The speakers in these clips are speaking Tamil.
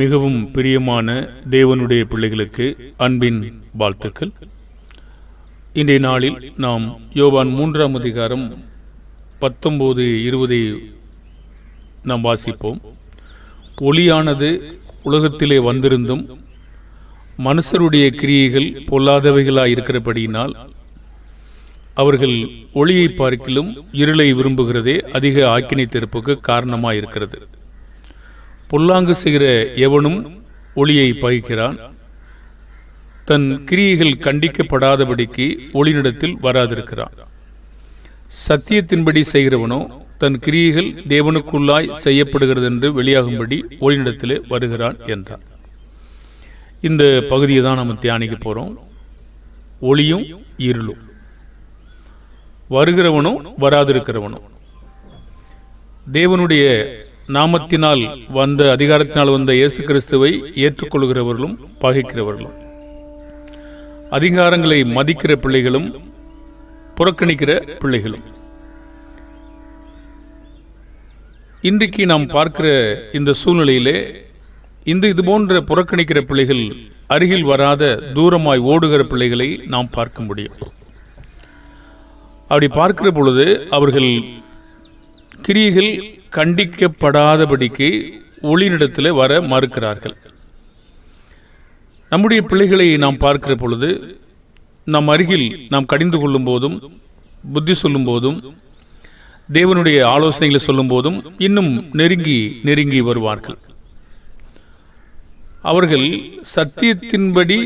மிகவும் பிரியமான தேவனுடைய பிள்ளைகளுக்கு அன்பின் வாழ்த்துக்கள். இன்றைய நாளில் நாம் யோவான் மூன்றாம் அதிகாரம் பத்தொம்போது இருபதை நாம் வாசிப்போம். ஒளியானது உலகத்திலே வந்திருந்தும் மனுஷருடைய கிரியைகள் பொல்லாதவைகளாக இருக்கிறபடியினால் அவர்கள் ஒளியை பார்க்கிலும் இருளை விரும்புகிறதே அதிக ஆக்கினை திருப்புக்கு காரணமாக இருக்கிறது பொல்லாங்கு செய்கிற எவனும் ஒளியை பகிக்கிறான். தன் கிரியைகள் கண்டிக்கப்படாதபடிக்கு ஒளினிடத்தில் வராதிருக்கிறான். சத்தியத்தின்படி செய்கிறவனோ தன் கிரியைகள் தேவனுக்குள்ளாய் செய்யப்படுகிறது என்று வெளியாகும்படி ஒளிநிடத்திலே வருகிறான் என்றான். இந்த பகுதியை தான் நம்ம தியானிக்க போகிறோம் ஒளியும் இருளும். வருகிறவனும் வராதிருக்கிறவனும். தேவனுடைய நாமத்தினால் வந்த அதிகாரத்தினால் வந்த இயேசு கிறிஸ்துவை ஏற்றுக்கொள்கிறவர்களும் பகைக்கிறவர்களும். அதிகாரங்களை மதிக்கிற பிள்ளைகளும் புறக்கணிக்கிற பிள்ளைகளும். இன்றைக்கு நாம் பார்க்கிற இந்த சூழ்நிலையிலே இந்த இது போன்ற புறக்கணிக்கிற பிள்ளைகள் அருகில் வராத தூரமாய் ஓடுகிற பிள்ளைகளை நாம் பார்க்க முடியும். அப்படி பார்க்கிற பொழுது அவர்கள் கிரியைகள் கண்டிக்கப்படாதபடிக்கு ஒளிநிடத்தில் வர மறுக்கிறார்கள். நம்முடைய பிள்ளைகளை நாம் பார்க்கிற பொழுது நம் அருகில் நாம் கடிந்து கொள்ளும் போதும் புத்தி சொல்லும் போதும் தேவனுடைய ஆலோசனைகளை சொல்லும் போதும் இன்னும் நெருங்கி நெருங்கி வருவார்கள். அவர்கள் சத்தியத்தின்படி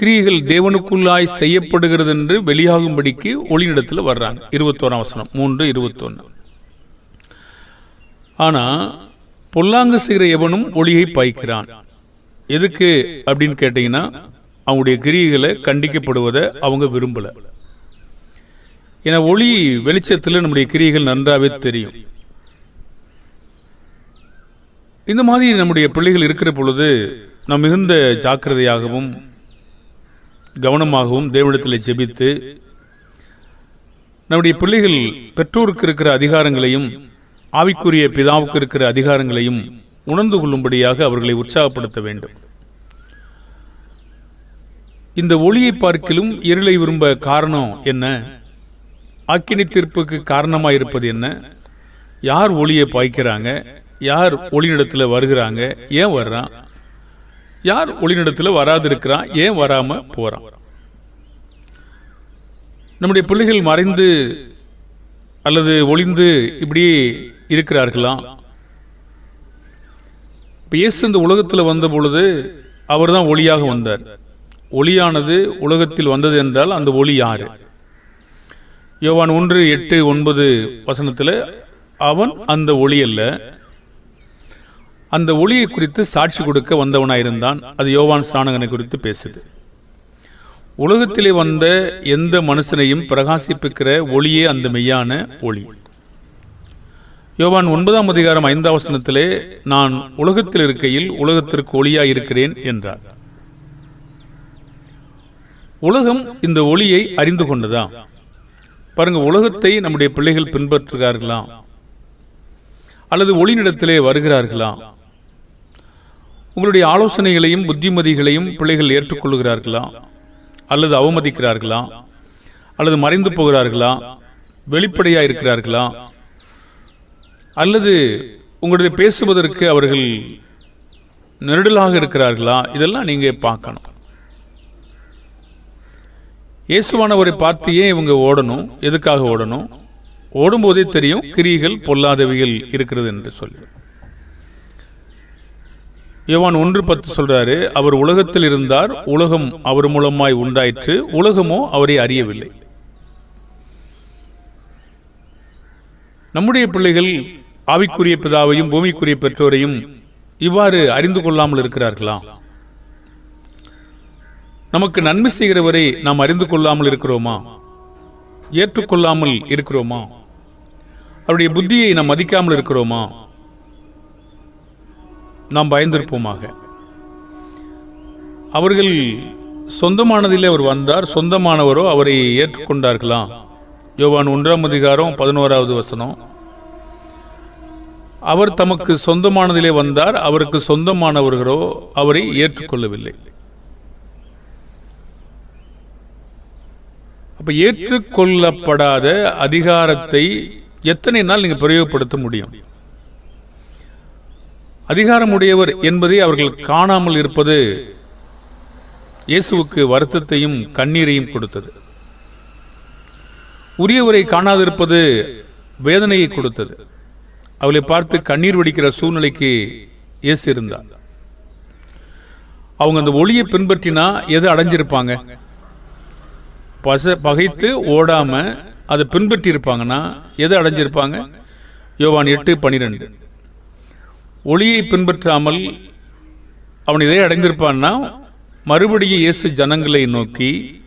கிரியைகள் தேவனுக்குள்ளாய் செய்யப்படுகிறது என்று வெளியாகும்படிக்கு ஒளிநிடத்தில் வர்றாங்க. இருபத்தோராம் வசனம். மூன்று இருபத்தொன்னு. ஆனால் பொல்லாங்கு செய்கிற எவனும் ஒளியை பாய்க்கிறான். எதுக்கு அப்படின்னு கேட்டீங்கன்னா அவங்களுடைய கிரியைகளை கண்டிக்கப்படுவதை அவங்க விரும்பல. ஏன்னா ஒளி வெளிச்சத்தில் நம்முடைய கிரியைகள் நன்றாகவே தெரியும். இந்த மாதிரி நம்முடைய பிள்ளைகள் இருக்கிற பொழுது நாம் மிகுந்த ஜாக்கிரதையாகவும் கவனமாகவும் தேவனிடத்தில் ஜெபித்து நம்முடைய பிள்ளைகள் பெற்றோருக்கு இருக்கிற அதிகாரங்களையும் ஆவிக்குரிய பிதாவுக்கு இருக்கிற அதிகாரங்களையும் உணர்ந்து கொள்ளும்படியாக அவர்களை உற்சாகப்படுத்த வேண்டும். இந்த ஒளியை பார்க்கிலும் இருளை விரும்ப காரணம் என்ன? அக்கினி தீர்ப்புக்கு காரணமாக இருப்பது என்ன? யார் ஒளியை பாய்க்கிறாங்க? யார் ஒளியிடத்தில் வருகிறாங்க? ஏன் வர்றான்? யார் ஒளிநடத்தில் வராது இருக்கிறான் ஏன் வராம போறான் நம்முடைய பிள்ளைகள் மறைந்து அல்லது ஒளிந்து இப்படி இருக்கிறார்களா? இப்போ இயேசு இந்த உலகத்தில் வந்த பொழுது அவர் தான் ஒளியாக வந்தார். ஒளியானது உலகத்தில் வந்தது என்றால் அந்த ஒளி யாரு? யோவான் ஒன்று எட்டு ஒன்பது வசனத்தில் அவன் அந்த ஒளி அல்ல அந்த ஒளியை குறித்து சாட்சி கொடுக்க வந்தவனாயிருந்தான். அது யோவான் ஸ்நானகனை குறித்து பேசுது. உலகத்திலே வந்த எந்த மனுஷனையும் பிரகாசிப்பிக்கிற ஒளியே அந்த மெய்யான ஒளி. யோவான் ஒன்பதாம் அதிகாரம் ஐந்தாம் வசனத்திலே நான் உலகத்தில் இருக்கையில் உலகத்திற்கு ஒளியாக இருக்கிறேன் என்றார். உலகம் இந்த ஒளியை அறிந்து கொண்டதா? பாருங்க உலகத்தை நம்முடைய பிள்ளைகள் பின்பற்றுகிறார்களா? அல்லது ஒளிநிடத்திலே வருகிறார்களா? உங்களுடைய ஆலோசனைகளையும் புத்திமதிகளையும் பிள்ளைகள் ஏற்றுக்கொள்கிறார்களா அல்லது அவமதிக்கிறார்களா? அல்லது மறைந்து போகிறார்களா? வெளிப்படையாக இருக்கிறார்களா? அல்லது உங்களுடைய பேசுவதற்கு அவர்கள் நெருடலாக இருக்கிறார்களா? இதெல்லாம் நீங்கள் பார்க்கணும். இயேசுவானவரை பார்த்து ஏன் இவங்க ஓடணும்? எதுக்காக ஓடணும்? ஓடும்போதே தெரியும் கிரிகள் பொல்லாதவைகள் இருக்கிறது என்று சொல்லி. யோவான் ஒன்று பத்து சொல்றாரு அவர் உலகத்தில் இருந்தார் உலகம் அவர் மூலமாய் உண்டாயிற்று உலகமோ அவரை அறியவில்லை. நம்முடைய பிள்ளைகள் ஆவிக்குரிய பிதாவையும் பூமிக்குரிய பெற்றோரையும் இவ்வாறு அறிந்து கொள்ளாமல் இருக்கிறார்களா? நமக்கு நன்மை செய்கிறவரை நாம் அறிந்து கொள்ளாமல் இருக்கிறோமா? ஏற்றுக்கொள்ளாமல் இருக்கிறோமா? அவருடைய புத்தியை நாம் மதிக்காமல் இருக்கிறோமா? நாம் பயந்திருப்போமாக. அவர்கள் சொந்தமானதிலே அவர் வந்தார் சொந்தமானவரோ அவரை ஏற்றுக்கொண்டார்களாம் யோவான் ஒன்றாம் அதிகாரம் பதினோராவது வசனம். அவர் தமக்கு சொந்தமானதிலே வந்தார் அவருக்கு சொந்தமானவர்களோ அவரை ஏற்றுக்கொள்ளவில்லை. அப்போ ஏற்றுக்கொள்ளப்படாத அதிகாரத்தை எத்தனை நாள் நீங்கள் பிரயோகப்படுத்த முடியும்? அதிகாரமுடையவர் என்பதை அவர்கள் காணாமல் இருப்பது இயேசுவுக்கு வருத்தத்தையும் கண்ணீரையும் கொடுத்தது. உரியவரை காணாதிருப்பது வேதனையை கொடுத்தது. அவளை பார்த்து கண்ணீர் வடிக்கிற சூழ்நிலைக்கு இயேசு இருந்தார். அவங்க அந்த ஒளியை பின்பற்றினா எது அடைஞ்சிருப்பாங்க? பச பகைத்து ஓடாம அதை பின்பற்றி இருப்பாங்கன்னா எது அடைஞ்சிருப்பாங்க? யோவான் எட்டு பனிரெண்டு. ஒளியை பின்பற்றாமல் அவன் இதை அடைந்திருப்பான்னா மறுபடியும் இயேசு ஜனங்களை நோக்கி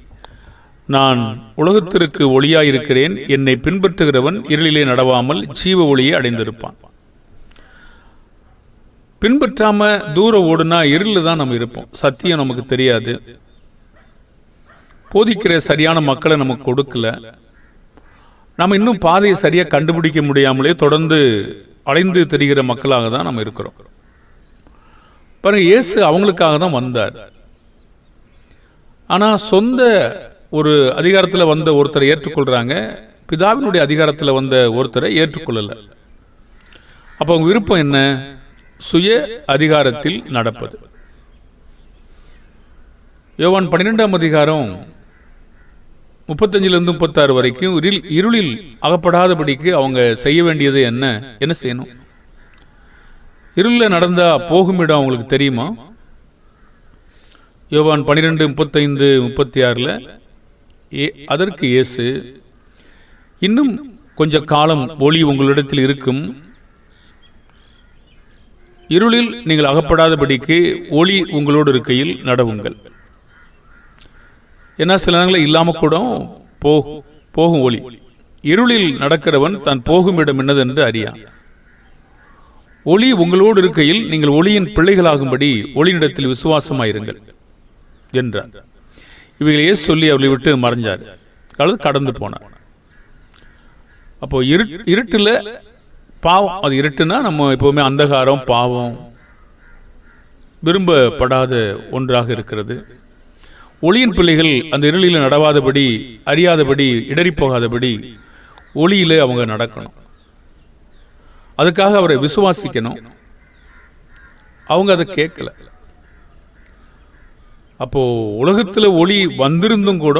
நான் உலகத்திற்கு ஒளியாயிருக்கிறேன். என்னை பின்பற்றுகிறவன் இருளிலே நடவாமல் ஜீவ ஒளியை அடைந்திருப்பான். பின்பற்றாம தூர ஓடுனா இருளில் தான் நம்ம இருப்போம். சத்தியம் நமக்கு தெரியாது. போதிக்கிற சரியான மக்களை நமக்கு கொடுக்கல. நம்ம இன்னும் பாதையை சரியாக கண்டுபிடிக்க முடியாமலே தொடர்ந்து அலைந்து தெரிகிற மக்களாக தான் நம்ம இருக்கிறோம். பாருங்க இயேசு அவங்களுக்காக தான் வந்தார். ஆனா சொந்த ஒரு அதிகாரத்தில் வந்த ஒருத்தரை ஏற்றுக்கொள்றாங்க. பிதாவினுடைய அதிகாரத்தில் வந்த ஒருத்தரை ஏற்றுக்கொள்ளல. அப்ப அவங்க விருப்பம் என்ன? சுய அதிகாரத்தில் நடப்பது. யோவான் பன்னிரெண்டாம் அதிகாரம் முப்பத்தஞ்சிலிருந்து முப்பத்தாறு வரைக்கும் இருள் இருளில் அகப்படாதபடிக்கு அவங்க செய்ய வேண்டியது என்ன? என்ன செய்யணும்? இருளில் நடந்தால் போகும் இடம் அவங்களுக்கு தெரியுமா? யோவான் பன்னிரெண்டு முப்பத்தைந்து முப்பத்தி ஆறில் ஏ அதற்கு இயேசு இன்னும் கொஞ்ச காலம் ஒளி உங்களிடத்தில் இருக்கும். இருளில் நீங்கள் அகப்படாதபடிக்கு ஒளி உங்களோடு இருக்கையில் நடவுங்கள். ஏன்னா சில நேரங்களில் இல்லாமல் கூட போகும் போகும் ஒளி. இருளில் நடக்கிறவன் தான் போகும் இடம் என்னதென்று அறியான் ஒளி உங்களோடு இருக்கையில் நீங்கள் ஒளியின் பிள்ளைகளாகும்படி ஒளியிடத்தில் விசுவாசமாயிருங்கள் என்றார் இவைகளையே சொல்லி அவளை விட்டு மறைஞ்சார். அல்லது கடந்து போனார். அப்போ இரு இருட்டில் பாவம் அது இருட்டுனா நம்ம எப்போவுமே அந்தகாரம் பாவம் விரும்பப்படாத ஒன்றாக இருக்கிறது. ஒளியின் பிள்ளைகள் அந்த இருளில் நடவாதபடி அறியாதபடி இடறிப்போகாதபடி ஒளியில அவங்க நடக்கணும். அதுக்காக அவரை விசுவாசிக்கணும். அவங்க அதை கேட்கல. அப்போது உலகத்தில் ஒளி வந்திருந்தும் கூட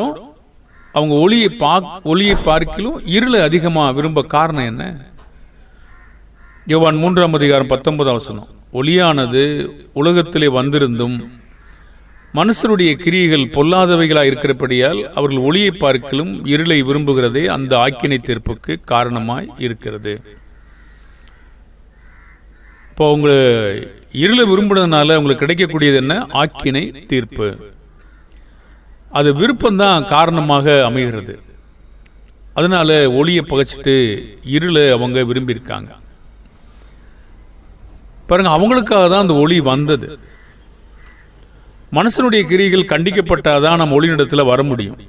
அவங்க ஒளியை பா ஒளியை பார்க்கிலும் இருளை அதிகமாக விரும்ப காரணம் என்ன? யோவான் மூன்றாம் அதிகாரம் பத்தொன்பதாம் வசனம். ஒளியானது உலகத்திலே வந்திருந்தும் மனுஷருடைய கிரியைகள் பொல்லாதவைகளாக இருக்கிறபடியால் அவர்கள் ஒளியை பார்க்கலும் இருளை விரும்புகிறதே அந்த ஆக்கினை தீர்ப்புக்கு காரணமாய் இருக்கிறது. இப்போ உங்க இருளை விரும்புனதுனால உங்களுக்கு கிடைக்கக்கூடியது என்ன? ஆக்கினை தீர்ப்பு. அது விருப்பம்தான் காரணமாக அமைகிறது. அதனால ஒளியை பகைச்சிட்டு இருளை அவங்க விரும்பியிருக்காங்க. பாருங்க அவங்களுக்காக தான் அந்த ஒளி வந்தது. மனுஷனுடைய கிரிகள் கண்டிக்கப்பட்டால் தான் நம்ம ஒளிநடத்தில் வர முடியும்.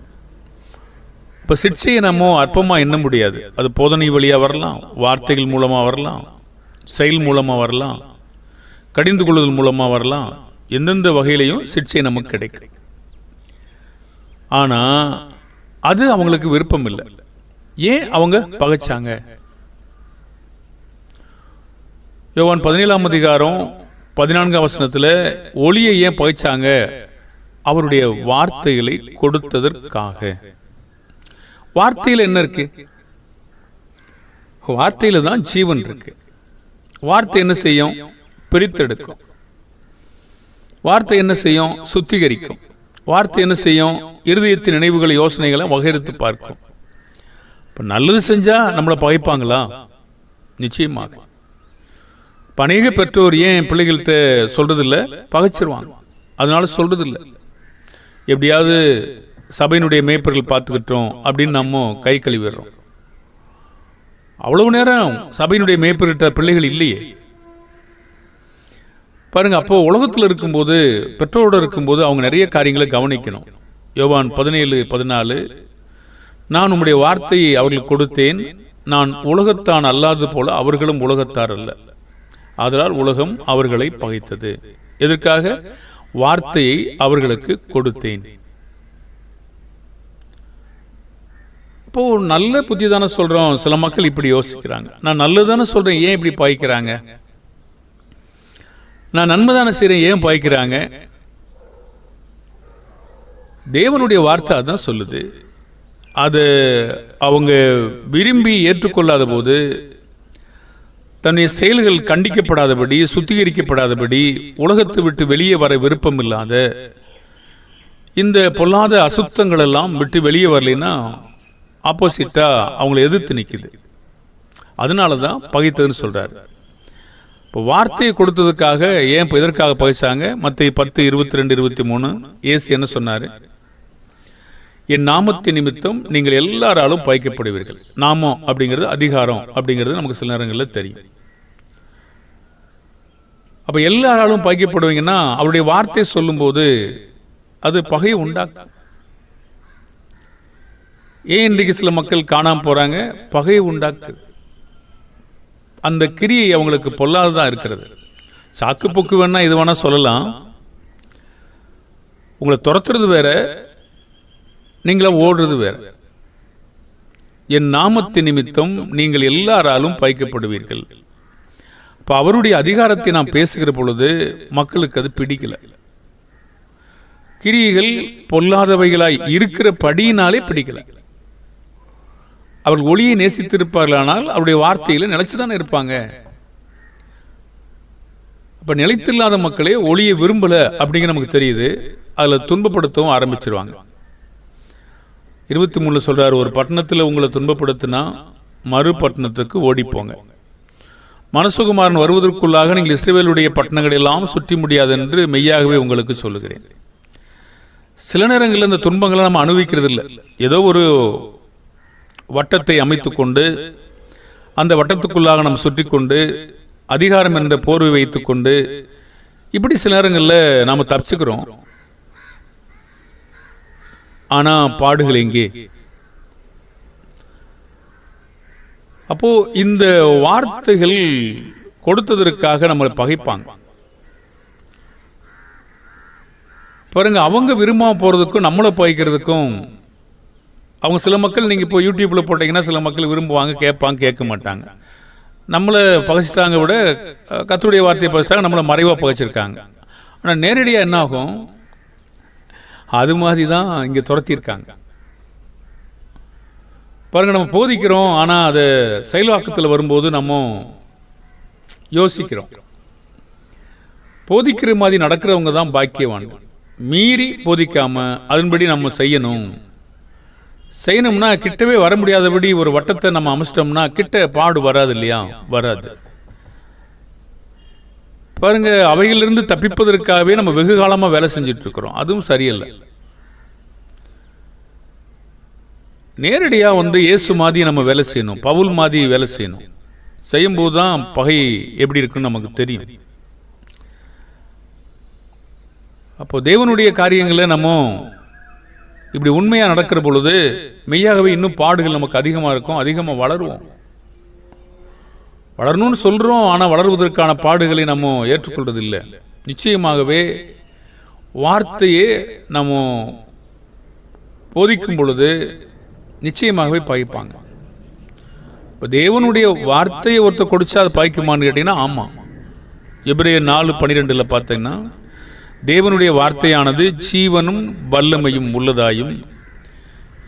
இப்போ சிக்ஷையை நம்ம அற்பமாக எண்ண முடியாது. அது போதனை வழியாக வரலாம் வார்த்தைகள் மூலமாக வரலாம் செயல் மூலமாக வரலாம் கடிந்து கொள்ளுதல் மூலமாக வரலாம். எந்தெந்த வகையிலையும் சிக்ஷை நமக்கு கிடைக்கும். ஆனால் அது அவங்களுக்கு விருப்பம் இல்லை. ஏன் அவங்க பகைச்சாங்க? யோவான் பதினேழாம் அதிகாரம் பதினான்காம் வசனத்தில் ஒளியை ஏன் பகைச்சாங்க? அவருடைய வார்த்தைகளை கொடுத்ததற்காக. வார்த்தையில் என்ன இருக்கு? வார்த்தையில் தான் ஜீவன் இருக்கு. வார்த்தை என்ன செய்யும்? பிரித்தெடுக்கும். வார்த்தை என்ன செய்யும்? சுத்திகரிக்கும். வார்த்தை என்ன செய்யும்? இருதயத்தின் நினைவுகளை யோசனைகளை வகையறுத்து பார்க்கும். இப்போ நல்லது செஞ்சால் நம்மளை பகைப்பாங்களா? நிச்சயமாக. பணிக பெற்றோர் ஏன் பிள்ளைகள்கிட்ட சொல்றதில்ல? பகைச்சிருவாங்க. அதனால சொல்றதில்ல. எப்படியாவது சபையினுடைய மேய்ப்பர்கள் பார்த்துக்கிட்டோம் அப்படின்னு நம்ம கை கழுவிடுறோம். அவ்வளவு நேரம் சபையினுடைய மேய்ப்பர்கிட்ட பிள்ளைகள் இல்லையே. பாருங்க அப்போ உலகத்தில் இருக்கும்போது பெற்றோரோடு இருக்கும்போது அவங்க நிறைய காரியங்களை கவனிக்கணும். யோவான் பதினேழு பதினாலு நான் உம்முடைய வார்த்தையை அவர்களுக்கு கொடுத்தேன். நான் உலகத்தான் அல்லாது போல அவர்களும் உலகத்தார் அல்ல. அதனால் உலகம் அவர்களை பகைத்தது. எதற்காக? வார்த்தையை அவர்களுக்கு கொடுத்தேன். இப்போ நல்ல புத்தி தானே சொல்றோம். சில மக்கள் இப்படி யோசிக்கிறாங்க. நான் நல்லதானே சொல்றேன். ஏன் இப்படி பாய்க்கிறாங்க? நான் நன்மை தானே செய்றேன். ஏன் பாய்க்கிறாங்க? தேவனுடைய வார்த்தை அதான் சொல்லுது. அது அவங்க விரும்பி ஏற்றுக்கொள்ளாத போது தன்னுடைய செயல்கள் கண்டிக்கப்படாதபடி சுத்திகரிக்கப்படாதபடி உலகத்தை விட்டு வெளியே வர விருப்பம் இல்லாத இந்த பொல்லாத அசுத்தங்கள் எல்லாம் விட்டு வெளியே வரலைன்னா ஆப்போசிட்டாக அவங்கள எதிர்த்து நிற்குது அதனால தான் பகைத்ததுன்னு சொல்கிறார் இப்போ வார்த்தையை கொடுத்ததுக்காக ஏன் இப்போ எதற்காக பகைச்சாங்க? மற்ற பத்து இருபத்தி ரெண்டு இருபத்தி மூணு ஏசு என்ன சொன்னார்? என் நாமத்தை நிமித்தம் நீங்கள் எல்லாராலும் பகைக்கப்படுவீர்கள். நாமம் அப்படிங்கிறது அதிகாரம் அப்படிங்கிறது நமக்கு சில நேரங்களில் தெரியும். அப்போ எல்லாராலும் பகைப்படுவீங்கன்னா அவருடைய வார்த்தை சொல்லும்போது அது பகை உண்டாக்கும். ஏன் இன்றைக்கு சில மக்கள் காணாமல் போகிறாங்க பகை உண்டாக்குது. அந்த கிரியை அவங்களுக்கு பொல்லாததாக இருக்கிறது. சாக்கு போக்கு வேணால் இது வேணால் சொல்லலாம். உங்களை துரத்துறது வேற நீங்களா ஓடுறது வேற. என் நாமத்து நிமித்தம் நீங்கள் எல்லாராலும் பைக்கப்படுவீர்கள் இப்போ அவருடைய அதிகாரத்தை நாம் பேசுகிற பொழுது மக்களுக்கு அது பிடிக்கல. கிரியைகள் பொல்லாதவைகளாய் இருக்கிற படியினாலே பிடிக்கல. அவர்கள் ஒளியை நேசித்திருப்பார்களானால் அவருடைய வார்த்தையில் நிலைச்சுதானே இருப்பாங்க. இப்போ நிலைத்தில்லாத மக்களே ஒளியை விரும்பல அப்படிங்கிற நமக்கு தெரியுது. அதுல துன்பப்படுத்தவும் ஆரம்பிச்சிருவாங்க. இருபத்தி மூணுல சொல்றாரு ஒரு பட்டணத்தில் உங்களை துன்பப்படுத்தினா மறு பட்டணத்துக்கு ஓடிப்போங்க. மனசுகுமாரன் வருவதற்குள்ளாக நீங்கள் இஸ்ரேவேலுடைய பட்டணங்கள் எல்லாம் சுற்றி முடியாது என்று மெய்யாகவே உங்களுக்கு சொல்லுகிறேன். சில நேரங்களில் இந்த துன்பங்களை நம்ம அனுபவிக்கிறது இல்லை ஏதோ ஒரு வட்டத்தை அமைத்துக்கொண்டு அந்த வட்டத்துக்குள்ளாக நம்ம சுற்றி கொண்டு அதிகாரம் என்ற போர்வை வைத்துக்கொண்டு இப்படி சில நேரங்களில் நாம் தப்பிச்சுக்கிறோம். ஆனால் பாடுகள் எங்கே? அப்போ இந்த வார்த்தைகள் கொடுத்ததற்காக நம்மளை பகைப்பாங்க. பாருங்க அவங்க விரும்பாம போறதுக்கும் நம்மளை பகைக்கிறதுக்கும் அவங்க சில மக்கள் நீங்கள் இப்போ யூடியூப்பில் போட்டிங்கன்னா சில மக்கள் விரும்புவாங்க கேட்பாங்க கேட்க மாட்டாங்க. நம்மளை பகைச்சிட்டாங்க விட கத்துடைய வார்த்தையை பகைச்சிட்டாங்க நம்மளை மறைவாக பகைச்சிருக்காங்க. ஆனால் நேரடியாக என்ன ஆகும் அது மாதிரி தான் இங்கே துரத்தியிருக்காங்க. பாருங்க நம்ம போதிக்கிறோம் ஆனால் அது செயல்வாக்கத்தில் வரும்போது நம்ம யோசிக்கிறோம். போதிக்கிற மாதிரி நடக்கிறவங்க தான் பாக்கியவான் மீறி போதிக்காமல் அதன்படி நம்ம செய்யணும். செய்யணும்னா கிட்டவே வர முடியாதபடி ஒரு வட்டத்தை நம்ம அமைச்சிட்டோம்னா கிட்ட பாடு வராது இல்லையா? வராது. பாருங்க அவையிலிருந்து தப்பிப்பதற்காகவே நம்ம வெகு காலமாக வேலை செஞ்சுட்டு இருக்கிறோம். அதுவும் சரியில்லை. நேரடியாக வந்து இயேசு மாதிரி நம்ம வேலை செய்யணும் பவுல் மாதிரி வேலை செய்யணும். செய்யும்போது தான் பகை எப்படி இருக்குன்னு நமக்கு தெரியும். அப்போ தேவனுடைய காரியங்களை நம்ம இப்படி உண்மையாக நடக்கிற பொழுது மெய்யாகவே இன்னும் பாடுகள் நமக்கு அதிகமாக இருக்கும் அதிகமாக வளருவோம். வளரணும்னு சொல்கிறோம் ஆனால் வளருவதற்கான பாடுகளை நம்ம ஏற்றுக்கொள்வதில்லை நிச்சயமாகவே வார்த்தையே நம்ம போதிக்கும் பொழுது நிச்சயமாகவே பாய்ப்பாங்க. இப்போ தேவனுடைய வார்த்தையை ஒருத்தர் கொடுத்தா அதை பாய்க்குமான்னு கேட்டிங்கன்னா ஆமாம் எபிரேயர் நாலு பன்னிரெண்டில் பார்த்தீங்கன்னா தேவனுடைய வார்த்தையானது ஜீவனும் வல்லமையும் உள்ளதாயும்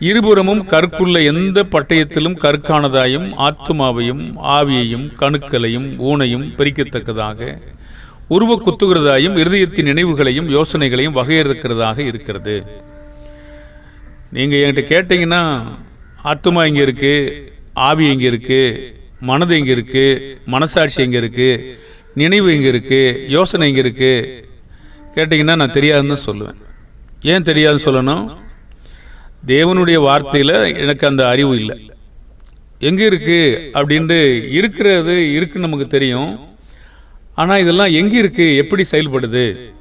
இருபுறமும் கற்குள்ள எந்த பட்டயத்திலும் கற்கானதாயும் ஆத்துமாவையும் ஆவியையும் கணுக்களையும் ஊனையும் பிரிக்கத்தக்கதாக உருவ குத்துகிறதாயும் இருதயத்தின் நினைவுகளையும் யோசனைகளையும் வகையறுக்கிறதாக இருக்கிறது. நீங்கள் என்கிட்ட கேட்டிங்கன்னா ஆத்மா எங்கே இருக்கு? ஆவி எங்கே இருக்கு? மனது எங்கே இருக்கு? மனசாட்சி எங்கே இருக்கு? நினைவு எங்கே இருக்கு? யோசனை எங்கே இருக்கு? கேட்டிங்கன்னா நான் தெரியாதுன்னு சொல்லுவேன். ஏன் தெரியாதுன்னு சொல்லணும்? தேவனுடைய வார்த்தையில் எனக்கு அந்த அறிவு இல்லை. எங்கே இருக்கு? அப்படின்ட்டு இருக்கிறது இருக்குன்னு நமக்கு தெரியும். ஆனால் இதெல்லாம் எங்கே இருக்கு? எப்படி செயல்படுது?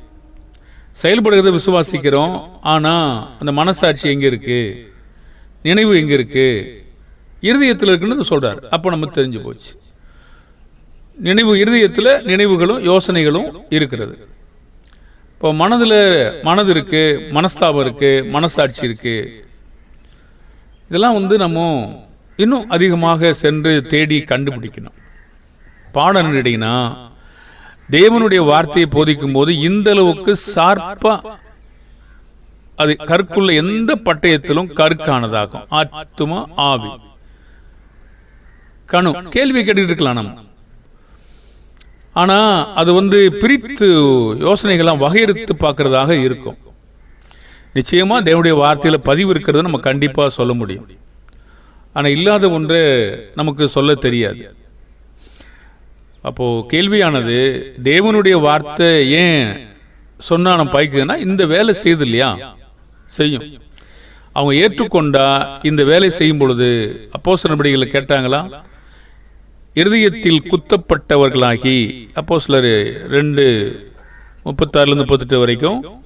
செயல்படுகிறத விசுவாசிக்கிறோம். ஆனால் அந்த மனசாட்சி எங்கே இருக்குது நினைவு எங்கே இருக்குது இருதயத்தில் இருக்குன்னு சொல்கிறார் அப்போ நம்ம தெரிஞ்சு போச்சு. நினைவு இருதயத்தில் நினைவுகளும் யோசனைகளும் இருக்கிறது. இப்போ மனதில் மனது இருக்குது மனஸ்தாபம் இருக்குது மனசாட்சி இருக்குது இதெல்லாம் வந்து நம்ம இன்னும் அதிகமாக சென்று தேடி கண்டுபிடிக்கணும். பாடம் என்னடிங்கன்னா தேவனுடைய வார்த்தையை போதிக்கும் போது இந்த அளவுக்கு சார்பாக அது கருக்குள்ள எந்த பட்டயத்திலும் கருக்கானதாகும். ஆத்துமா ஆவி. கணு கேள்வி கேட்டுட்டு இருக்கலாம் நம்ம. ஆனா அது வந்து பிரித்து யோசனைகள்லாம் வகையறுத்து பார்க்கறதாக இருக்கும். நிச்சயமா தேவனுடைய வார்த்தையில பதிவு இருக்கிறத நம்ம கண்டிப்பா சொல்ல முடியும். ஆனா இல்லாத ஒன்று நமக்கு சொல்ல தெரியாது. அப்போ கேள்வியானது தேவனுடைய வார்த்தை ஏன் சொன்னா நம்ம பாய்க்குதுன்னா இந்த வேலை செய்யுது இல்லையா? செய்யும். அவங்க ஏற்றுக்கொண்டா இந்த வேலை செய்யும் பொழுது அப்போ நடவடிக்கைகளை கேட்டாங்களா? இருதயத்தில் குத்தப்பட்டவர்களாகி அப்போ சிலர் ரெண்டு முப்பத்தாறுலேருந்து முப்பத்தெட்டு வரைக்கும்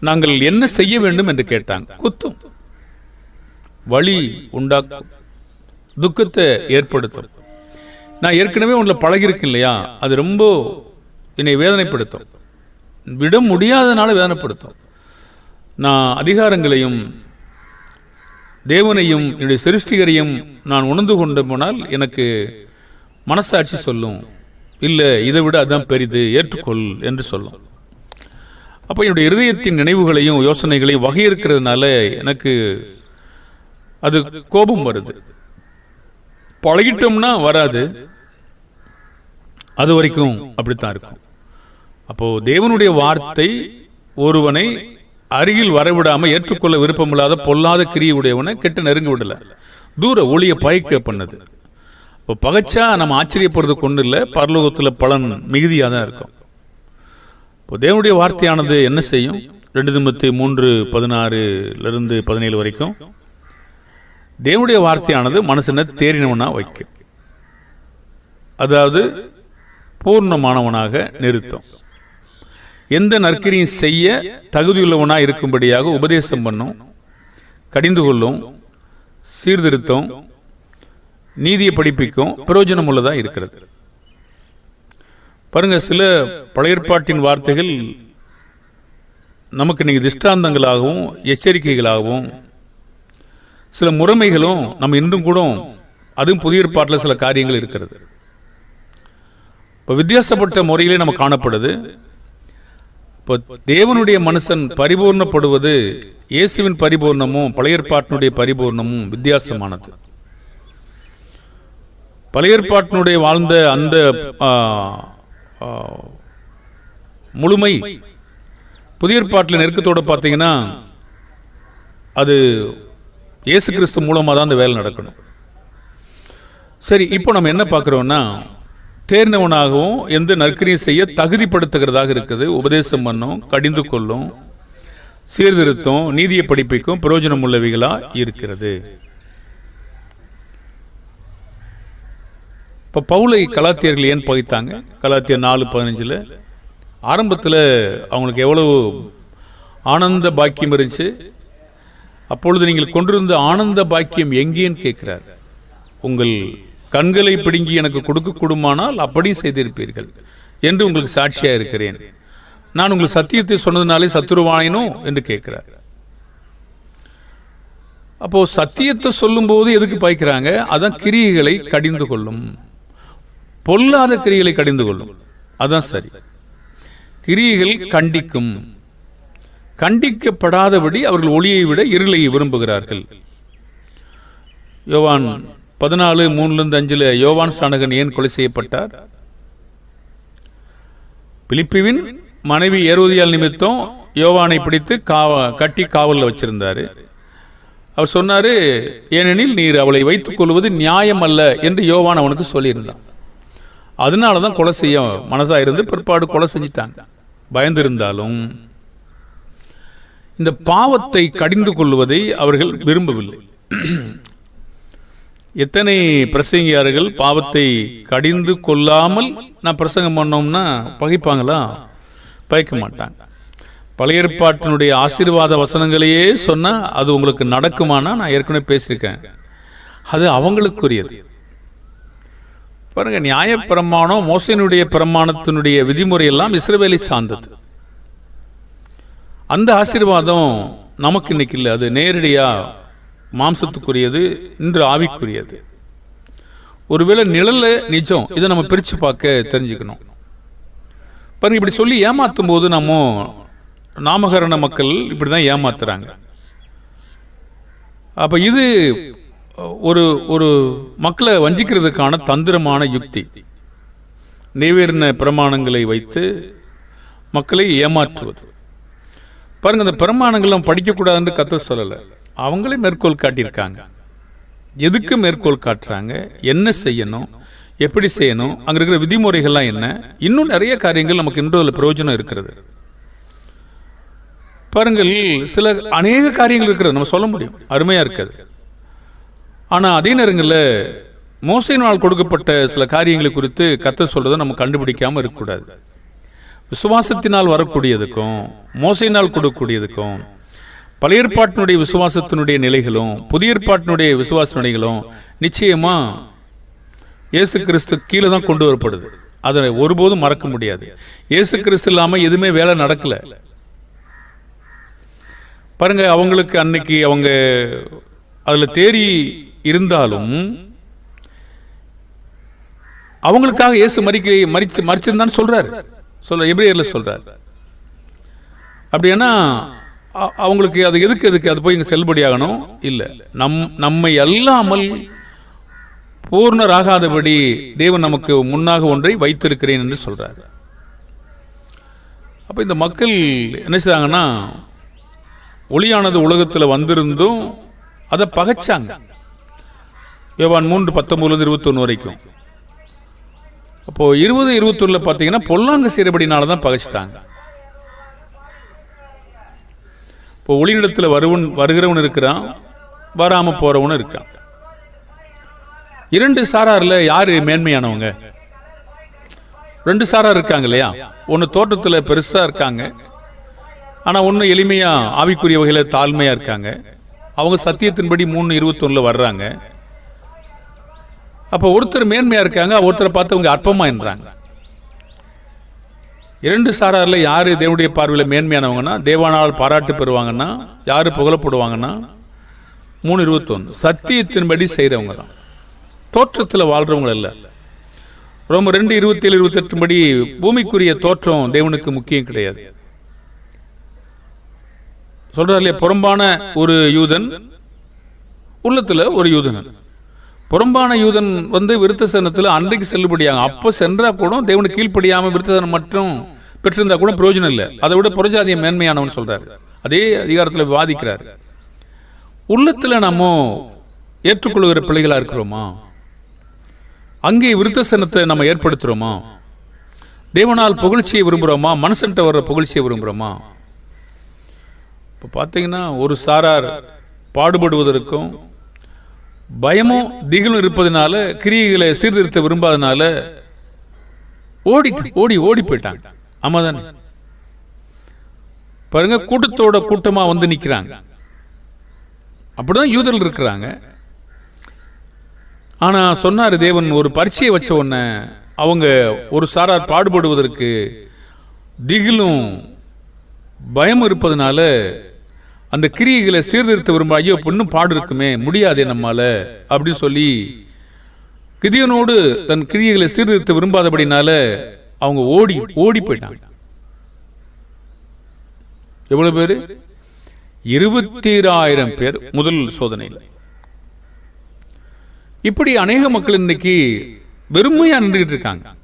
நாங்கள் என்ன செய்ய வேண்டும் என்று கேட்டாங்க. குத்தும். வழி உண்டாக்கும். துக்கத்தை ஏற்படுத்தும். நான் ஏற்கனவே உங்களை பழகிருக்கேன் இல்லையா? அது ரொம்ப என்னை வேதனைப்படுத்தும். விட முடியாதனால வேதனைப்படுத்தும். நான் அதிகாரங்களையும் தேவனையும் என்னுடைய சிருஷ்டிகரையும் நான் உணர்ந்து கொண்டு போனால் எனக்கு மனசாட்சி சொல்லும். இல்லை இதை விட அதான் பெரிது ஏற்றுக்கொள் என்று சொல்லும். அப்போ என்னுடைய இருதயத்தின் நினைவுகளையும் யோசனைகளையும் வகையிருக்கிறதுனால எனக்கு அது கோபம் வருது. பழகிட்டோம்னா வராது. அது வரைக்கும் அப்படித்தான் இருக்கும். அப்போது தேவனுடைய வார்த்தை ஒருவனை அருகில் வரவிடாம ஏற்றுக்கொள்ள விருப்பமில்லாத பொல்லாத கிரியுடையவனை கெட்ட நெருங்கி விடல. தூர ஒளிய பயக்க பண்ணது. இப்போ பகைச்சா நம்ம ஆச்சரியப்படுறது கொண்டு இல்லை பரலோகத்தில் பலன் மிகுதியாக தான் இருக்கும். இப்போ தேவனுடைய வார்த்தையானது என்ன செய்யும்? ரெண்டு நிமித்தி மூன்று பதினாறுலேருந்து பதினேழு வரைக்கும். தேவனுடைய வார்த்தையானது மனசனை தேறினவனாக வைக்கும். அதாவது பூர்ணமானவனாக நிறுத்தும். எந்த நற்கரியும் செய்ய தகுதியுள்ளவனாக இருக்கும்படியாக உபதேசம் பண்ணும் கடிந்து கொள்ளும் சீர்திருத்தம் நீதியை படிப்பிக்கும் பிரயோஜனம் உள்ளதாக இருக்கிறது. பாருங்க சில பழையற்பாட்டின் வார்த்தைகள் நமக்கு இன்னைக்கு திஷ்டாந்தங்களாகவும் எச்சரிக்கைகளாகவும் சில முறைமைகளும் நம்ம இன்றும் கூட அதுவும் புதிய ஏற்பாட்டில் சில காரியங்கள் இருக்கிறது. இப்போ வித்தியாசப்பட்ட முறையிலே நம்ம காணப்படுது. இப்போ தேவனுடைய மனுஷன் பரிபூர்ணப்படுவது இயேசுவின் பரிபூர்ணமும் பழையற்பாட்டினுடைய பரிபூர்ணமும் வித்தியாசமானது. பழையற்பாட்டினுடைய வாழ்ந்த அந்த முழுமை புதிய ஏற்பாட்டில் நெருக்கத்தோடு பார்த்தீங்கன்னா அது இயேசு கிறிஸ்து மூலமாக தான் அந்த வேலை நடக்கணும். சரி இப்போ நம்ம என்ன பார்க்குறோன்னா தேர்ந்தவனாகவும் எந்த நற்கரியும் செய்ய தகுதிப்படுத்துகிறதாக இருக்குது. உபதேசம் பண்ணும் கடிந்து கொள்ளும் சீர்திருத்தம் நீதியை படிப்பிக்கும் பிரயோஜனம் உள்ளவைகளாக இருக்கிறது. இப்போ பவுலை கலாத்தியர்கள் ஏன் பகித்தாங்க? கலாத்தியர் நாலு பதினஞ்சில் ஆரம்பத்தில் அவங்களுக்கு எவ்வளவு ஆனந்த பாக்கியம் இருந்துச்சு? அப்பொழுது நீங்கள் கொண்டிருந்த ஆனந்த பாக்கியம் எங்கேன்னு கேட்குறார். உங்கள் கண்களை பிடுங்கி எனக்கு கொடுக்க கூடுமானால் அப்படி செய்திருப்பீர்கள் என்று உங்களுக்கு சாட்சியாக இருக்கிறேன். நான் உங்கள் சத்தியத்தை சொன்னதுனாலே சத்துருவானேனோ என்று கேட்கிறார். அப்போ சத்தியத்தை சொல்லும்போது எதுக்கு பாய்க்கிறாங்க? அதான் கிரியைகளை கடிந்து கொள்ளும். பொல்லாத கிரியைகளை கடிந்து கொள்ளும். அதான் சரி. கிரியைகள் கண்டிக்கும். கண்டிக்கப்படாதபடி அவர்கள் ஒளியை விட இருளை விரும்புகிறார்கள். யோவான் பதினாலு மூணுலேருந்து அஞ்சில் யோவான் ஸ்டானகன் ஏன் கொலை செய்யப்பட்டார்? பிலிப்பிவின் மனைவி ஏரோதியால் நிமித்தம் யோவானை பிடித்து காவ கட்டி காவலில் வச்சிருந்தார். அவர் சொன்னார் ஏனெனில் நீர் அவளை வைத்துக் கொள்வது நியாயம் அல்ல என்று யோவான் அவனுக்கு சொல்லியிருந்தான். அதனால தான் கொலை செய்ய மனசாக இருந்து பிற்பாடு கொலை செஞ்சிட்டாங்க. பயந்திருந்தாலும் இந்த பாவத்தை கடிந்து கொள்வதை அவர்கள் விரும்பவில்லை. எத்தனை பிரசங்கியார்கள் பாவத்தை கடிந்து கொள்ளாமல் நான் பிரசங்கம் பண்ணோம்னா பகைப்பாங்களா? பகைக்க மாட்டாங்க. பழைய ஏற்பாட்டினுடைய ஆசீர்வாத வசனங்களையே சொன்னால் அது உங்களுக்கு நடக்குமானா நான் ஏற்கனவே பேசியிருக்கேன். அது அவங்களுக்குரியது. பாருங்க நியாயப்பிரமாணம் மோசனுடைய பிரமாணத்தினுடைய விதிமுறை எல்லாம் இஸ்ரவேலை சார்ந்தது. அந்த ஆசீர்வாதம் நமக்கு இன்னைக்கு இல்லை. அது நேரடியாக மாம்சத்துக்குரியது இன்று ஆவிக்குரியது. ஒருவேளை நிழல்ல நிஜம் இதை நம்ம பிரித்து பார்க்க தெரிஞ்சுக்கணும். பாருங்க இப்படி சொல்லி ஏமாற்றும் போது நம்ம நாமகரண மக்கள் இப்படி தான் ஏமாத்துறாங்க. அப்போ இது ஒரு ஒரு மக்களை வஞ்சிக்கிறதுக்கான தந்திரமான யுக்தி. நெய்வேறின பிரமாணங்களை வைத்து மக்களை ஏமாற்றுவது. பாருங்க அந்த பிரமாணங்கள் படிக்கக்கூடாதுன்னு கத்த சொல்லலை. அவங்களே மேற்கோள் காட்டியிருக்காங்க. எதுக்கு மேற்கோள் காட்டுறாங்க? என்ன செய்யணும்? எப்படி செய்யணும்? அங்கே இருக்கிற விதிமுறைகள்லாம் என்ன? இன்னும் நிறைய காரியங்கள் நமக்கு இன்றும் பிரயோஜனம் இருக்கிறது. பாருங்கள் சில அநேக காரியங்கள் இருக்கிறது. நம்ம சொல்ல முடியும். அருமையாக இருக்காது. ஆனால் அதே நேரங்களில் மோசையினால் கொடுக்கப்பட்ட சில காரியங்களை குறித்து கத்த சொல்றதை நம்ம கண்டுபிடிக்காமல் இருக்கக்கூடாது. விசுவாசத்தினால் வரக்கூடியதுக்கும் மோசையினால் கொடுக்கக்கூடியதுக்கும் பழைய ஏற்பாட்டினுடைய விசுவாசத்தினுடைய நிலைகளும் புதிய ஏற்பாட்டினுடைய விசுவாச நிலைகளும் நிச்சயமா இயேசு கிறிஸ்து கீழே தான் கொண்டு வரப்படுது. அதை ஒருபோதும் மறக்க முடியாது. இயேசு கிறிஸ்து இல்லாம எதுவுமே வேலை நடக்கல. பாருங்க அவங்களுக்கு அன்னைக்கு அவங்க அதுல தேறி இருந்தாலும் அவங்களுக்காக இயேசு மறிக்க மறிச்சு மறிச்சிருந்தான்னு சொல்றாரு. சொல்ற எபிரேயர்ல சொல்றாரு. அப்படின்னா அவங்களுக்கு அது எதுக்கு எதுக்கு? அது போய் இங்கே செல்லுபடியாகணும்? இல்லை. நம் நம்மை அல்லாமல் பூர்ணராகாதபடி தேவன் நமக்கு முன்னாக ஒன்றை வைத்திருக்கிறேன் என்று சொல்கிறார் அப்போ இந்த மக்கள் என்ன செய்தாங்கன்னா ஒளியானது உலகத்தில் வந்திருந்தும் அதை பகைச்சாங்க. யோவான் மூன்று பத்தொம்பதுலேருந்து இருபத்தொன்று வரைக்கும். அப்போ இருபது இருபத்தொன்னில் பார்த்தீங்கன்னா பொல்லாங்க சீரபடினால தான் பகைச்சிட்டாங்க. இப்போ ஒளியிடத்தில் வருவன் வருகிறவன் இருக்கிறான் வராமல் போறவனும் இருக்கான். இரண்டு சாராரில் யார் மேன்மையானவங்க? ரெண்டு சாரார் இருக்காங்க இல்லையா? ஒன்னு தோட்டத்தில் பெருசா இருக்காங்க. ஆனா ஒன்னு எளிமையா ஆவிக்குரிய வகையில் தாழ்மையாக இருக்காங்க. அவங்க சத்தியத்தின்படி மூணு இருபத்தொன்னுல வர்றாங்க. அப்போ ஒருத்தர் மேன்மையா இருக்காங்க ஒருத்தரை பார்த்து அவங்க அற்பமாக என்றாங்க இரண்டு சாராரில் யார் தேவனுடைய பார்வையில் மேன்மையானவங்கன்னா தேவானால் பாராட்டு பெறுவாங்கன்னா யார் புகழப்படுவாங்கன்னா? மூணு இருபத்தொன்னு. சத்தியத்தின்படி செய்கிறவங்க தான் தோற்றத்தில் வாழ்கிறவங்க இல்லை. ரொம்ப ரெண்டு இருபத்தேழு இருபத்தெட்டு படி பூமிக்குரிய தோற்றம் தேவனுக்கு முக்கியம் கிடையாது. சொல்கிறார் இல்லையா புறம்பான ஒரு யூதன் உள்ளத்தில் ஒரு யூதன் புறம்பான யூதன் வந்து விருத்தசனத்தில் அன்றைக்கு செல்லுபடியாகும். அப்போ சென்றா கூட தேவனுக்கு கீழ்ப்படியாமல் விருத்தசனம் மட்டும் பெற்றிருந்தா கூட பிரயோஜனம் இல்லை. அதை விட புறஜாதிய மேன்மையானவன் சொல்றாரு. அதே அதிகாரத்தில் வாதிக்கிறார் உள்ளத்தில் நம்ம ஏற்றுக்கொள்கிற பிள்ளைகளாக இருக்கிறோமா? அங்கே விருத்தசனத்தை நம்ம ஏற்படுத்துகிறோமா தேவனால் புகழ்ச்சியை விரும்புகிறோமா மனுஷன்ட்ட வர்ற புகழ்ச்சியை விரும்புகிறோமா இப்போ பார்த்தீங்கன்னா ஒரு சாரார் பாடுபடுவதற்கும் பயமும் திகிலும் இருப்பதனால கிரியைகளை சீர்திருத்த விரும்பாதனால ஓடி ஓடி ஓடி போயிட்டாங்க. ஆமாதானே பாருங்க கூட்டத்தோட கூட்டமா வந்து நிக்கிறாங்க. அப்படிதான் யூதர்கள் இருக்கிறாங்க. ஆனா சொன்னார் தேவன் ஒரு பரீட்சையை வச்ச உடனே அவங்க ஒரு சாரார் பாடுபடுவதற்கு திகிலும் பயம் இருப்பதனால அந்த கிரியைகளை சீர்திருத்த விரும்ப ஐயோ பொண்ணும் பாடு இருக்குமே முடியாதே நம்மால அப்படின்னு சொல்லி கிதியனோடு தன் கிரியைகளை சீர்திருத்த விரும்பாதபடினால அவங்க ஓடி ஓடி போயிட்டாங்க. எவ்வளவு பேரு? இருபத்தி பேர் முதல் சோதனையில். இப்படி அநேக மக்கள் இன்னைக்கு வெறுமையா நின்றுகிட்டு இருக்காங்க.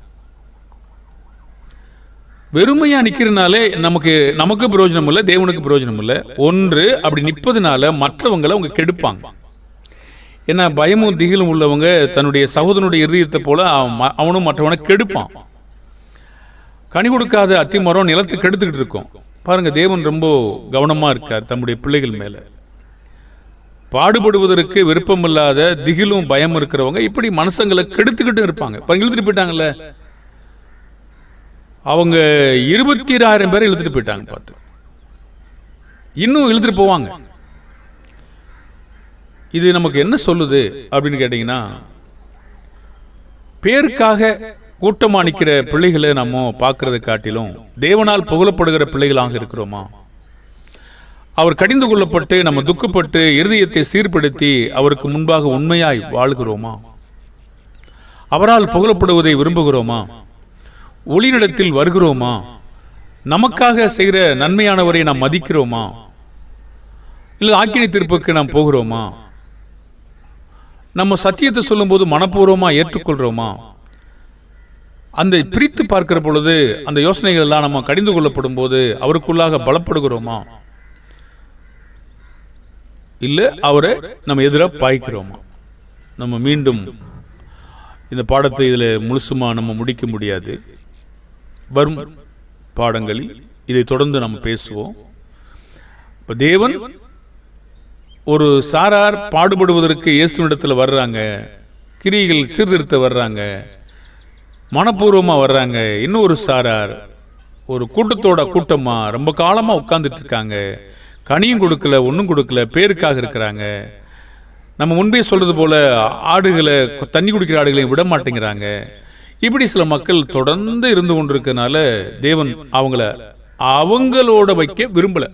வெறுமையா நிக்கிறதுனாலே நமக்கு நமக்கு பிரயோஜனம் இல்லை தேவனுக்கு பிரயோஜனம் இல்லை ஒன்று அப்படி நிற்பதுனால மற்றவங்களை அவங்க கெடுப்பாங்க. ஏன்னா பயமும் திகிலும் உள்ளவங்க தன்னுடைய சகோதரனுடைய இருதயத்தை போல அவன் அவனும் மற்றவனை கெடுப்பான். கனி கொடுக்காத அத்திமரம் நிலத்தை கெடுத்துக்கிட்டு இருக்கும். பாருங்க தேவன் ரொம்ப கவனமா இருக்கார் தம்முடைய பிள்ளைகள் மேல. பாடுபடுவதற்கு விருப்பம் இல்லாத திகிலும் பயம் இருக்கிறவங்க இப்படி மனசங்களை கெடுத்துக்கிட்டு இருப்பாங்க. இப்ப இழுத்துட்டு போயிட்டாங்கல்ல? அவங்க இருபத்தி ஆறாயிரம் பேரை இழுத்துட்டு போயிட்டாங்க பார்த்து. இன்னும் இழுத்துட்டு போவாங்க. இது நமக்கு என்ன சொல்லுது அப்படின்னு கேட்டீங்கன்னா பேருக்காக கூட்டமாணிக்கிற பிள்ளைகளை நம்ம பார்க்கறதை காட்டிலும் தேவனால் புகழப்படுகிற பிள்ளைகளாக இருக்கிறோமா? அவர் கடிந்து கொள்ளப்பட்டு நம்ம துக்கப்பட்டு இருதயத்தை சீர்படுத்தி அவருக்கு முன்பாக உண்மையாய் வாழ்கிறோமா? அவரால் புகழப்படுவதை விரும்புகிறோமா? ஒளிநடத்தில் வருகிறோமா? நமக்காக செய்கிற நன்மையானவரை நாம் மதிக்கிறோமா? இல்லை ஆக்கினை தீர்ப்புக்கு நாம் போகிறோமா? நம்ம சத்தியத்தை சொல்லும்போது மனப்பூர்வமாக ஏற்றுக்கொள்கிறோமா? அந்த பிரித்து பார்க்கிற பொழுது அந்த யோசனைகள் எல்லாம் நம்ம கடிந்து கொள்ளப்படும் போது அவருக்குள்ளாக பலப்படுகிறோமா? இல்லை அவரை நம்ம எதிராக பாய்க்கிறோமா? நம்ம மீண்டும் இந்த பாடத்தை இதில் முழுசுமா நம்ம முடிக்க முடியாது. வரும் பாடங்களில் இதை தொடர்ந்து நாம் பேசுவோம். இப்போ தேவன் ஒரு சாரார் பாடுபடுவதற்கு இயேசுவிடத்தில் வர்றாங்க. கிரிகள் சீர்திருத்த வர்றாங்க. மனப்பூர்வமாக வர்றாங்க. இன்னொரு சாரார் ஒரு கூட்டத்தோட கூட்டமாக ரொம்ப காலமாக உட்காந்துட்டு இருக்காங்க கனியும் கொடுக்கல ஒன்றும் கொடுக்கல பேருக்காக இருக்கிறாங்க. நம்ம முன்பே சொல்றது போல ஆடுகளை தண்ணி குடிக்கிற ஆடுகளையும் விட மாட்டேங்கிறாங்க. இப்படி சில மக்கள் தொடர்ந்து இருந்து கொண்டிருக்கனால தேவன் அவங்கள அவங்களோட வைக்க விரும்பல.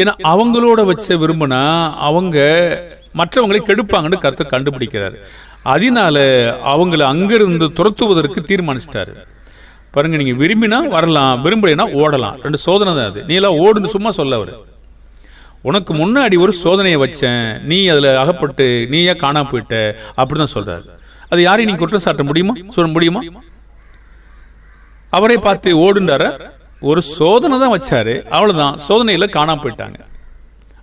ஏன்னா அவங்களோட வச்ச விரும்பினா அவங்க மற்றவங்களை கெடுப்பாங்கன்னு கருத்தை கண்டுபிடிக்கிறார். அதனால அவங்கள அங்கிருந்து துரத்துவதற்கு தீர்மானிச்சிட்டாரு. பாருங்க நீங்க விரும்பினா வரலாம் விரும்பலைன்னா ஓடலாம். ரெண்டு சோதனை தான் அது. நீ எல்லாம் ஓடுன்னு சும்மா சொல்ல அவர். உனக்கு முன்னாடி ஒரு சோதனையை வச்சேன் நீ அதில் அகப்பட்டு நீயே காணாம போயிட்ட அப்படிதான் சொல்கிறாரு அது யாரையும் நீ குற்றம் சாட்ட முடியுமா? சொல்ல முடியுமா? அவரே பார்த்து ஓடுண்டார ஒரு சோதனை தான் வச்சாரு. அவ்வளவுதான். சோதனையில காணாம போயிட்டாங்க.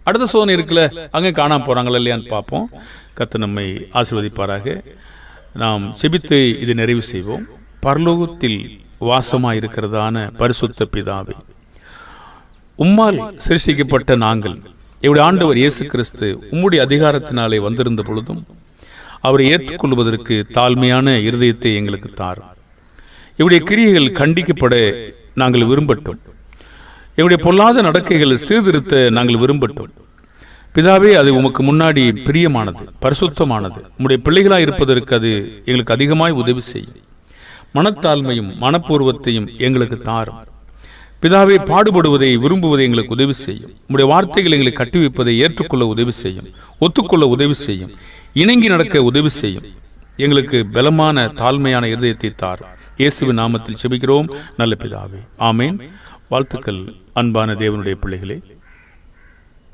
அடுத்த சோதனை இருக்குல்ல அங்கே காணாம போகிறாங்களா இல்லையான்னு பார்ப்போம். கத்து நம்மை ஆசிர்வதிப்பாராக. நாம் செபித்து இது நிறைவு செய்வோம். பரலோகத்தில் வாசமாக இருக்கிறதான பரிசுத்த பிதாவை உம்மால் சிருஷ்டிக்கப்பட்ட நாங்கள் இவருடைய ஆண்டவர் இயேசு கிறிஸ்து உம்முடைய அதிகாரத்தினாலே வந்திருந்த பொழுதும் அவரை ஏற்றுக்கொள்வதற்கு தாழ்மையான இருதயத்தை எங்களுக்கு தாரும். இவருடைய கிரியைகள் கண்டிக்கப்பட நாங்கள் விரும்பட்டோம். எங்களுடைய பொல்லாத நடக்கைகள் சீர்திருத்த நாங்கள் விரும்பட்டோம். பிதாவே அது உமக்கு முன்னாடி பிரியமானது பரிசுத்தமானது. உம்முடைய பிள்ளைகளாக இருப்பதற்கு அது எங்களுக்கு அதிகமாய் உதவி செய்யும். மனத்தாழ்மையும் மனப்பூர்வத்தையும் எங்களுக்கு தாரும். பிதாவே பாடுபடுவதை விரும்புவதை எங்களுக்கு உதவி செய்யும். உம்முடைய வார்த்தைகள் எங்களை கட்டி வைப்பதை ஏற்றுக்கொள்ள உதவி செய்யும். ஒத்துக்கொள்ள உதவி செய்யும். இணங்கி நடக்க உதவி செய்யும். எங்களுக்கு பலமான தாழ்மையான இருதயத்தை தார். இயேசுவின் நாமத்தில் செபிக்கிறோம். நல்ல பிதாவே. ஆமேன். வாழ்த்துக்கள். அன்பான தேவனுடைய பிள்ளைகளே.